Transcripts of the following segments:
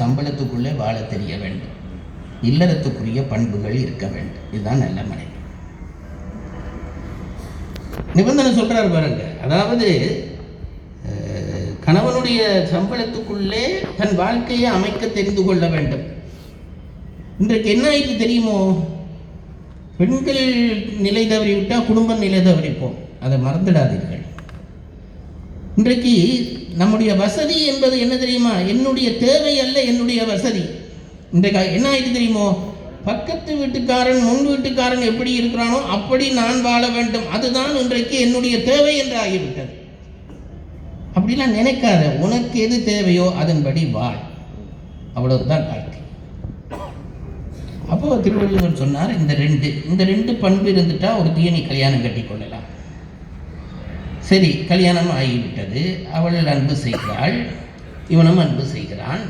சம்பளத்துக்குள்ளே வாழ தெரிய வேண்டும். இல்லறத்துக்குரிய பண்புகள் இருக்க வேண்டும். இதுதான் நல்ல மனைவி நிபந்தனை சொல்றாரு பாருங்க. அதாவது கணவனுடைய சம்பளத்துக்குள்ளே தன் வாழ்க்கையை அமைக்க தெரிந்து கொள்ள வேண்டும். இன்றைக்கு என்ன ஆயிட்டு தெரியுமோ? பெண்கள் நிலை தவறி விட்டால் குடும்பம் நிலை தவறிப்போம். அதை மறந்துடாதீர்கள். இன்றைக்கு நம்முடைய வசதி என்பது என்ன தெரியுமா? என்னுடைய தேவை அல்ல என்னுடைய வசதி. இன்றைக்கு என்ன ஆயிட்டு தெரியுமோ? பக்கத்து வீட்டுக்காரன் முன் வீட்டுக்காரன் எப்படி இருக்கிறானோ அப்படி நான் வாழ வேண்டும். அதுதான் இன்றைக்கு என்னுடைய தேவை என்று ஆகிவிட்டது. அப்படிலாம் நினைக்காத. உனக்கு எது தேவையோ அதன்படி வாழ். அவ்வளவுதான் வாழ்க்கை. அப்போ திருவள்ளுவர் சொன்னார் இந்த ரெண்டு இந்த ரெண்டு பண்பு இருந்துட்டா ஒரு தீயனை கல்யாணம் கட்டி கொள்ளலாம். சரி கல்யாணம் ஆகிவிட்டது. அவள் அன்பு செய்கிறாள். இவனும் அன்பு செய்கிறான்.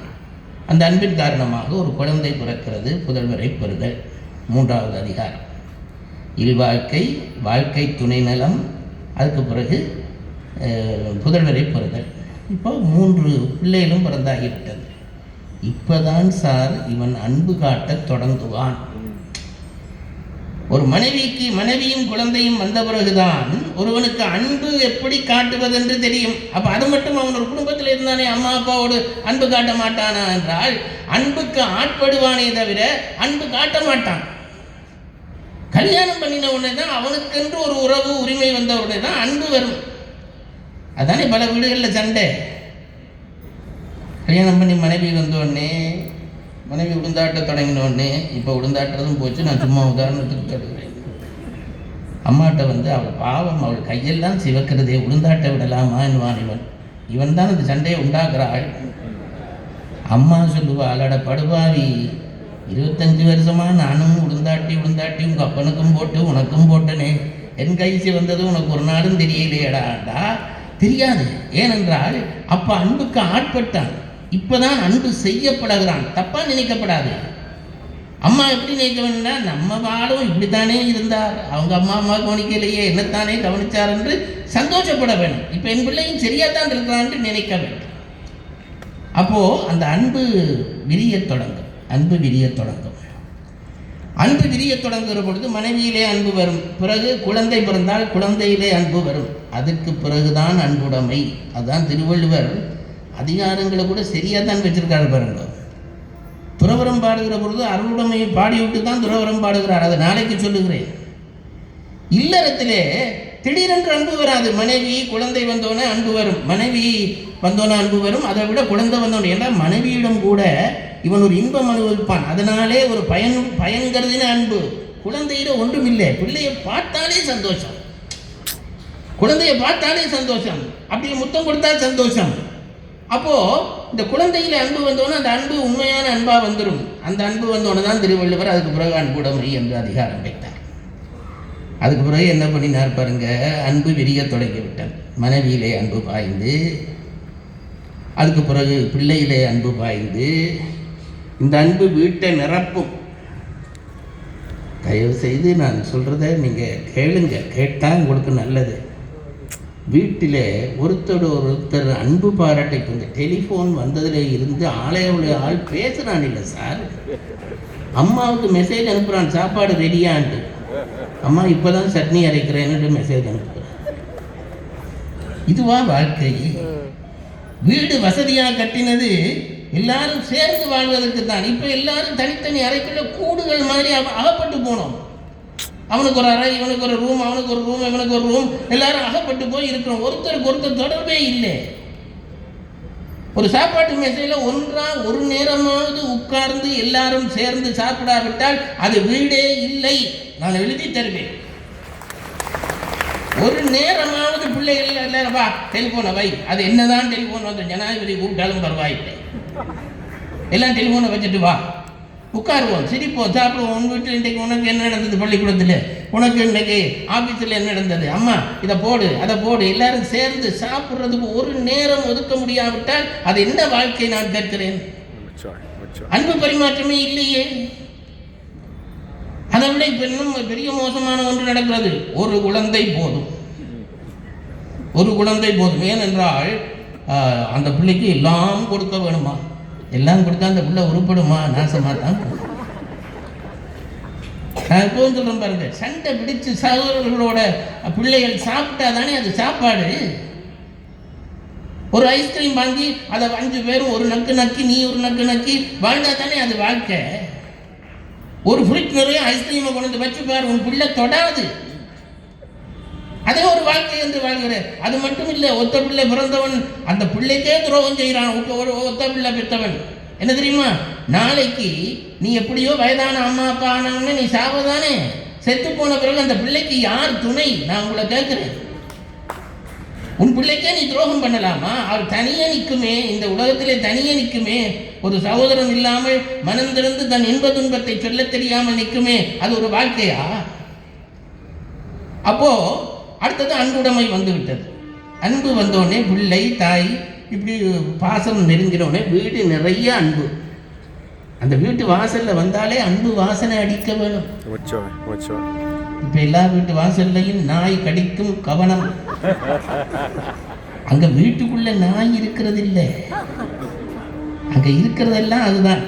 அந்த அன்பின் காரணமாக ஒரு குழந்தை பிறக்கிறது. புதல்வரை பெறுதல். மூன்றாவது அதிகாரம். இல்வாழ்க்கை வாழ்க்கை துணை நலம். அதுக்கு பிறகு புதல்வரை பெறுதல். இப்போ மூன்று பிள்ளைகளும் பிறந்தாகிவிட்டது. இப்போதான் சார் இவன் அன்பு காட்டத் தொடங்குவான். ஒரு மனைவிக்கு மனைவியும் குழந்தையும் வந்த பிறகுதான் ஒருவனுக்கு அன்பு எப்படி காட்டுவதென்று தெரியும். அப்போ அது மட்டும் அவன் ஒரு குடும்பத்தில் இருந்தானே அம்மா அப்பாவோடு அன்பு காட்ட மாட்டானா என்றால் அன்புக்கு ஆட்படுவானே தவிர அன்பு காட்ட மாட்டான். கல்யாணம் பண்ணின உடனே தான் அவனுக்கென்று ஒரு உறவு உரிமை வந்த உடனே தான் அன்பு வரும். அதானே பல வீடுகளில் சண்டை. கல்யாணம் பண்ணி மனைவி வந்த உடனே மனைவி உளுந்தாட்ட தொடங்கினோடனே இப்போ உளுந்தாட்டுறதும் போச்சு. நான் சும்மா உதாரணத்துக்கு சொல்லுகிறேன் அம்மாட்ட வந்து அவள் பாவம் அவள் கையெல்லாம் சிவக்கிறதே உளுந்தாட்ட விடலாமா என்பான் இவன். இவன் தான் அந்த சண்டையை உண்டாக்குறாள். அம்மா சொல்லுவாள் அட படுபாவி இருபத்தஞ்சு வருஷமா நானும் உளுந்தாட்டி உளுந்தாட்டி உங்கள் அப்பனுக்கும் போட்டு உனக்கும் போட்டனே. என் கை சிவந்தது உனக்கு ஒரு நாளும் தெரியலையடாடா தெரியாது. ஏனென்றால் அப்போ அன்புக்கு ஆட்பட்டான். இப்போதான் அன்பு செய்யப்படுகிறான். தப்பாக நினைக்கப்படாது. அம்மா எப்படி நினைக்க வேணும்னா நம்ம வாழும் இப்படித்தானே இருந்தார். அவங்க அம்மா அம்மா கவனிக்கலையே என்னத்தானே கவனிச்சார் என்று சந்தோஷப்பட வேணும் இப்போ என் பிள்ளையும் சரியாக தான் இருக்கிறான்னு நினைக்க வேண்டும். அப்போது அந்த அன்பு விரியத் தொடங்கும். அன்பு விரியத் தொடங்கும். அன்பு விரியத் தொடங்குகிற பொழுது மனைவியிலே அன்பு வரும். பிறகு குழந்தை பிறந்தால் குழந்தையிலே அன்பு வரும். அதற்கு பிறகுதான் அன்புடைமை. அதுதான் திருவள்ளுவர் அதிகாரங்களை கூட சரியாக தான் வச்சிருக்காரு பாருங்க. துறவரம் பாடுகிற பொழுது அருளுடைமையை பாடிவிட்டு தான் துறவரம் பாடுகிறார். அதை நாளைக்கு சொல்லுகிறேன். இல்லறத்திலே திடீரென்று அன்பு வராது. மனைவி குழந்தை வந்தோடனே அன்பு வரும். மனைவி வந்தோன்னே அன்பு வரும். அதை விட குழந்தை வந்தோடனே ஏன்னா மனைவியிடம் கூட இவன் ஒரு இன்பம் அனுபவிப்பான். அதனாலே ஒரு பயன் பயன்கிறதுன்னு அன்பு. குழந்தையில ஒன்றுமில்லை. பிள்ளையை பார்த்தாலே சந்தோஷம். குழந்தையை பார்த்தாலே சந்தோஷம். அப்படி முத்தம் கொடுத்தா சந்தோஷம். அப்போ இந்த குழந்தையில அன்பு வந்தோன்னே அந்த அன்பு உண்மையான அன்பா வந்துடும் அந்த அன்பு வந்தோன்னே தான் திருவள்ளுவர் அதுக்கு பிறகு அன்புடமுறை என்று அதிகாரம் வைத்தார். அதுக்கு பிறகு என்ன பண்ணினார் பாருங்க அன்பு விரிய தொடங்கி விட்டார் மனைவியிலே அன்பு பாய்ந்து அதுக்கு பிறகு பிள்ளையிலே அன்பு பாய்ந்து இந்த அன்பு வீட்டை நிரப்பும். தயவு செய்து நான் சொல்கிறத நீங்கள் கேளுங்க கேட்டால் உங்களுக்கு நல்லது. வீட்டில் ஒருத்தர் ஒருத்தர் அன்பு பாராட்ட இப்போ இந்த டெலிஃபோன் வந்ததில் இருந்து ஆலயவுடைய ஆள் பேசுகிறான் இல்லை சார். அம்மாவுக்கு மெசேஜ் அனுப்புகிறான் சாப்பாடு ரெடியான்ட்டு அம்மா இப்போ தான் சட்னி அரைக்கிறேன்னு மெசேஜ் அனுப்புகிறேன் இதுவா வாழ்க்கை? வீடு வசதியாக கட்டினது எல்லாரும் சேர்ந்து வாழ்வதற்கு தான். இப்போ எல்லாரும் தனித்தனி அறைக்குள்ள கூடுகள் மாதிரி அகப்பட்டு போனோம். அவனுக்கு ஒரு அறை இவனுக்கு ஒரு ரூம் அவனுக்கு ஒரு ரூம் இவனுக்கு ஒரு ரூம் எல்லாரும் அகப்பட்டு போய் இருக்கிறோம். ஒருத்தருக்கு ஒருத்தர் தொடர்பே இல்லை. ஒரு சாப்பாட்டு மேசையில் ஒன்றா ஒரு நேரமாவது உட்கார்ந்து எல்லாரும் சேர்ந்து சாப்பிடாவிட்டால் அது வீடே இல்லை. நான் எழுதி தருவேன். ஒரு நேரமாவது பிள்ளைகள் எல்லாரும் வா டெலிஃபோனை வை. அது என்னதான் டெலிஃபோன் வந்து ஜனாதிபதி கூப்பிட்டாலும் பரவாயில்லை. எல்லாம் டெலிஃபோனை வச்சுட்டு வா. உட்காருவோம் சிரிப்போம் சாப்பிடுவோம். உன் வீட்டில் இன்றைக்கு உனக்கு என்ன நடந்தது பள்ளிக்கூடத்தில்? உனக்கு இன்னைக்கு ஆஃபீஸில் என்ன நடந்தது? அம்மா இதை போடு அதை போடு. எல்லாரும் சேர்ந்து சாப்பிட்றதுக்கு ஒரு நேரம் ஒதுக்க முடியாவிட்டால் அது என்ன வாழ்க்கை நான் கேட்கிறேன்? அன்பு பரிமாற்றமே இல்லையே. அதை விட இப்ப இன்னும் பெரிய மோசமான ஒன்று நடக்கிறது. ஒரு குழந்தை போதும். ஒரு குழந்தை போதும். ஏனென்றால் ஆஹ், அந்த பிள்ளைக்கு எல்லாம் கொடுக்க வேணுமா? எல்லாம் கொடுத்தா அந்த பிள்ளை உருப்படுமா? நாசமாக தான். போகும். நான் எப்பவும் பாருங்க சண்டை பிடிச்சு சகோதரர்களோட பிள்ளைகள் சாப்பிட்டா தானே அது சாப்பாடு. ஒரு ஐஸ்கிரீம் வாங்கி அதை அஞ்சு பேரும் ஒரு நக்கு நக்கி நீ ஒரு நக்கு நக்கி வாழ்ந்தா தானே அது வாழ்க்கை. ஒரு ஃப்ரிட்ஜ் நிறைய ஐஸ்கிரீமை கொண்டு வந்து வச்சு பாரு உன் பிள்ளை தொடாது. அதே ஒரு வாழ்க்கை என்று வாழ்கிற அது மட்டும் இல்லை ஒத்த பிள்ளை பிறந்தவன் அந்த பிள்ளைக்கே துரோகம் செய்கிறான். ஒரு ஒத்த பிள்ளை பெற்றவன். என்ன தெரியுமா? நாளைக்கு நீ எப்படியோ வயதான அம்மா அப்பா ஆனவன்னு நீ சாவதானே? செத்து போன பிறகு அந்த பிள்ளைக்கு யார் துணை? நான் உங்களை கேட்குறேன். உன் பிள்ளைக்கே நீ துரோகம் பண்ணலாமா? அவர் தனியே நிற்குமே இந்த உலகத்திலே தனியே நிற்குமே. ஒரு சகோதரன் இல்லாமல் மனம் திறந்து தன் இன்ப துன்பத்தை சொல்லத் தெரியாமல் நிற்குமே. அது ஒரு வாழ்க்கையா? அப்போ அடுத்தது அன்புடைமை வந்து விட்டது அன்பு வந்தோடனே பிள்ளை தாய் இப்படி பாசம் நெருங்கினோடனே வீடு நிறைய அன்பு. அந்த வீட்டு வாசல்ல வந்தாலே அன்பு வாசனை அடிக்க வேணும். இப்ப எல்லா வீட்டு வாசல்லையும் நாய் கடிக்கும் கவனம். அங்க வீட்டுக்குள்ள நாய் இருக்கிறது இல்லை அங்க இருக்கிறதெல்லாம் அதுதான்.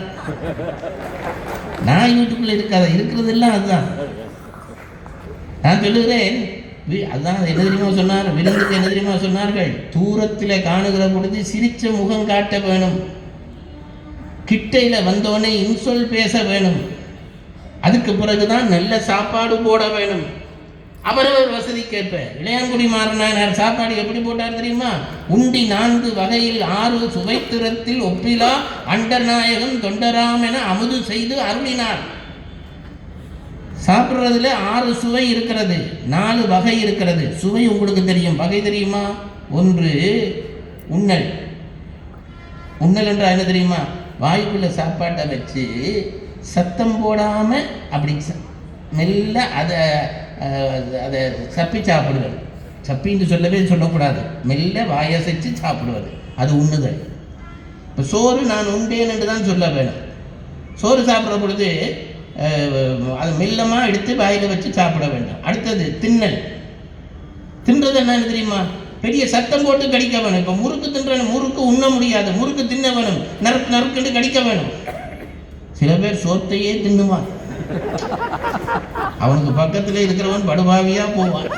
நாய் வீட்டுக்குள்ள இருக்காத இருக்கிறதெல்லாம் அதுதான். நான் சொல்லுகிறேன் அதுதான் என்ன தெரியுமா சொன்னார்? விருந்துக்கு என்ன தெரியுமா சொன்னார்கள்? தூரத்தில் காணுகிற பொழுது சிரிச்ச முகம் காட்ட வேணும். கிட்டையில் வந்தோடனே இன்சொல் பேச வேணும். அதுக்கு பிறகுதான் நல்ல சாப்பாடு போட வேணும். அவரவர் வசதி கேட்ப இளையான்குடி மாறனார் சாப்பாடு எப்படி போட்டார் தெரியுமா? உண்டி நான்கு வகையில் ஆறு சுவைத்திறத்தில் ஒப்பிலா அண்டர்நாயகன் தொண்டராம் என அமுது செய்து அருளினார். சாப்பிட்றதுல ஆறு சுவை இருக்கிறது நாலு வகை இருக்கிறது. சுவை உங்களுக்கு தெரியும். வகை தெரியுமா? ஒன்று உண்ணல். உண்ணல் என்றால் என்ன தெரியுமா? வாய்க்குள்ள சாப்பாட்டை வச்சு சத்தம் போடாமல் அப்படி மெல்ல அதை அதை சப்பி சாப்பிடுவது. சப்பின்னு சொல்லவே சொல்லக்கூடாது. மெல்ல வாயசைச்சு சாப்பிடுவது. அது உண்ணுதல். இப்போ சோறு நான் உண்டேன் என்று தான் சொல்ல வேணும். சோறு சாப்பிட்ற பொழுது அது மெல்லமாக எடுத்து வாயில் வச்சு சாப்பிட வேண்டும். அடுத்தது தின்னல். தின்றது என்னன்னு தெரியுமா? பெரிய சத்தம் போட்டு கடிக்க வேணும். இப்போ முறுக்கு தின்றன முறுக்கு உண்ண முடியாது. முறுக்கு தின்ன வேணும். நறுக்கு நறுக்குன்னு கடிக்க வேணும். சில பேர் சோத்தையே தின்னுவான். அவனுக்கு பக்கத்தில் இருக்கிறவன் படுபாவியா போவான்.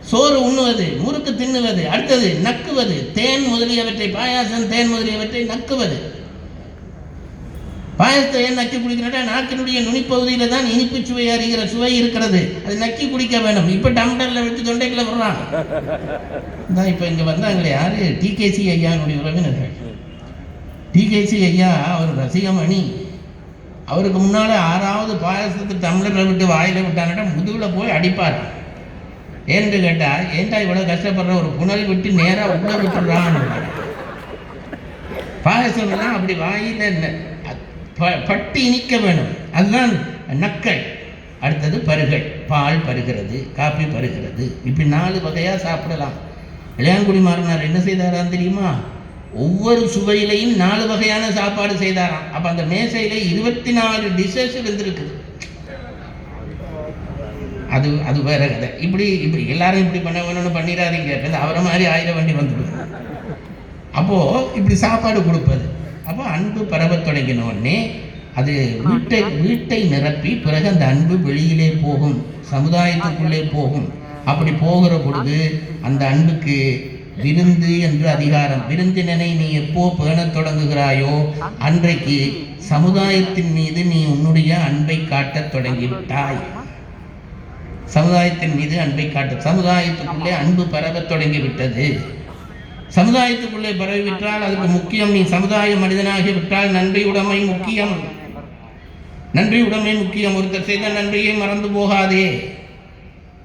சோறு உண்ணுவது முறுக்கு தின்னுவது அடுத்தது நக்குவது தேன் முதலியவற்றை பாயாசம் தேன் முதலியவற்றை நக்குவது. பாயசத்தை ஏன் நக்கி குடிக்கிறா நாக்கினுடைய நுனிப்பகுதியில் தான் இனிப்பு சுவை அறிகிற சுவை இருக்கிறது. அது நக்கி குடிக்க வேணும் இப்போ டம்ளரில் வச்சு தொண்டைக்குள்ள விடுறான் தான் இப்போ இங்கே வந்தாங்களே யாரு? டிகேசி ஐயானுடைய உறவினர்கள். டிகேசி ஐயா அவர் ரசிகமணி. அவருக்கு முன்னால் ஆறாவது பாயசத்தை டம்ளரில் விட்டு வாயில் விட்டாங்கடா முதுகில் போய் அடிப்பார். ஏன்னு கேட்டால் ஏன்டா இவ்வளோ கஷ்டப்படுற? ஒரு புனல் விட்டு நேராக உள்ள விட்டுறான்னு. பாயசம்லாம் அப்படி வாயில் இல்லை. ப- பட்டு இனிக்க வேணும். அதுதான் நக்கல். அடுத்தது பருகள் பால் பருகிறது காப்பி பருகிறது. இப்படி நாலு வகையாக சாப்பிடலாம். இளையான்குடி மாறினார் என்ன செய்தாராம் தெரியுமா? ஒவ்வொரு சுவையிலையும் நாலு வகையான சாப்பாடு செய்தாராம். அப்போ அந்த மேசையில் இருபத்தி நாலு டிஷ்ஷஸ் இருந்திருக்குது. அது அது வேற கதை. இப்படி இப்படி எல்லாரும் இப்படி பண்ண வேணும்னு பண்ணிடாதீங்க அவரை மாதிரி ஆயிரம் வண்டி வந்துடும். அப்போது இப்படி சாப்பாடு கொடுப்பது. அப்போ அன்பு பரவத் தொடங்கின உடனே அது வீட்டை வீட்டை நிரப்பி பிறகு அந்த அன்பு வெளியிலே போகும் சமுதாயத்துக்குள்ளே போகும். அப்படி போகிற பொழுது அந்த அன்புக்கு விருந்து என்று அதிகாரம். விருந்தினனை நீ எப்போ பேணத் தொடங்குகிறாயோ அன்றைக்கு சமுதாயத்தின் மீது நீ உன்னுடைய அன்பை காட்டத் தொடங்கிவிட்டாய். சமுதாயத்தின் மீது அன்பை காட்டு சமுதாயத்துக்குள்ளே அன்பு பரவத் தொடங்கிவிட்டது. சமுதாயத்துக்குள்ளே பரவிவிட்டால் அதுக்கு முக்கியம் நீ சமுதாய மனிதனாகி விட்டால் நன்றி உடைமை முக்கியம். நன்றி உடைமை முக்கியம். ஒருத்தர் செய்த நன்றியை மறந்து போகாதே.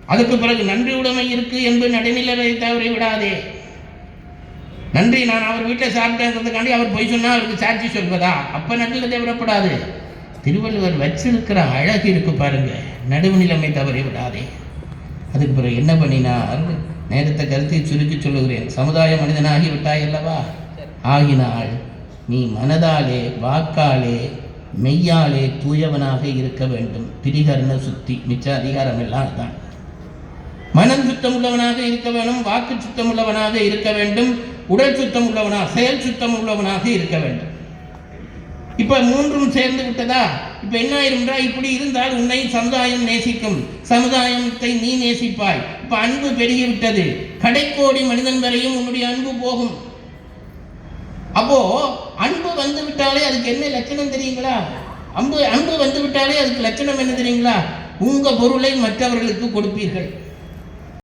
அதுக்கு பிறகு நன்றி உடைமை இருக்கு என்று நடுநிலை தவறி விடாதே. நன்றி நான் அவர் வீட்டில் சாப்பிட்டேங்கிறதுக்காண்டி அவர் பொய் சொன்னால் அவருக்கு சாட்சி சொல்வதா? அப்போ நடுநிலை தேவைப்படாது. திருவள்ளுவர் வச்சிருக்கிற அழகு இருக்கு பாருங்க. நடுவுநிலைமை தவறி விடாதே. அதுக்கு பிறகு என்ன பண்ணினார்? நேரத்தை கருத்தை சுருக்கி சொல்லுகிறேன் சமுதாய மனிதனாகி விட்டாய் அல்லவா ஆகினால் நீ மனதாலே வாக்காலே மெய்யாலே தூயவனாக இருக்க வேண்டும் திரிகர்ண சுத்தி மிச்ச அதிகாரம் எல்லாம் தான் மனம் சுத்தம் உள்ளவனாக இருக்க வேண்டும் வாக்கு சுத்தம் உள்ளவனாக இருக்க வேண்டும் உடல் சுத்தம் உள்ளவனாக செயல் சுத்தம் உள்ளவனாக இருக்க வேண்டும் இப்ப மூன்றும் சேர்ந்து விட்டதா இப்போ என்ன ஆயிரும்டா? இப்படி இருந்தால் உன்னை சமுதாயம் நேசிக்கும். சமுதாயத்தை நீ நேசிப்பாய். இப்ப அன்பு பெருகிவிட்டது. கடைக்கோடி மனிதன் வரையும் உன்னுடைய அன்பு போகும். அப்போ அன்பு வந்து விட்டாலே அதுக்கு என்ன லட்சணம் தெரியுங்களா? அன்பு அன்பு வந்து விட்டாலே அதுக்கு லட்சணம் என்ன தெரியுங்களா? உங்க பொருளை மற்றவர்களுக்கு கொடுப்பீர்கள்.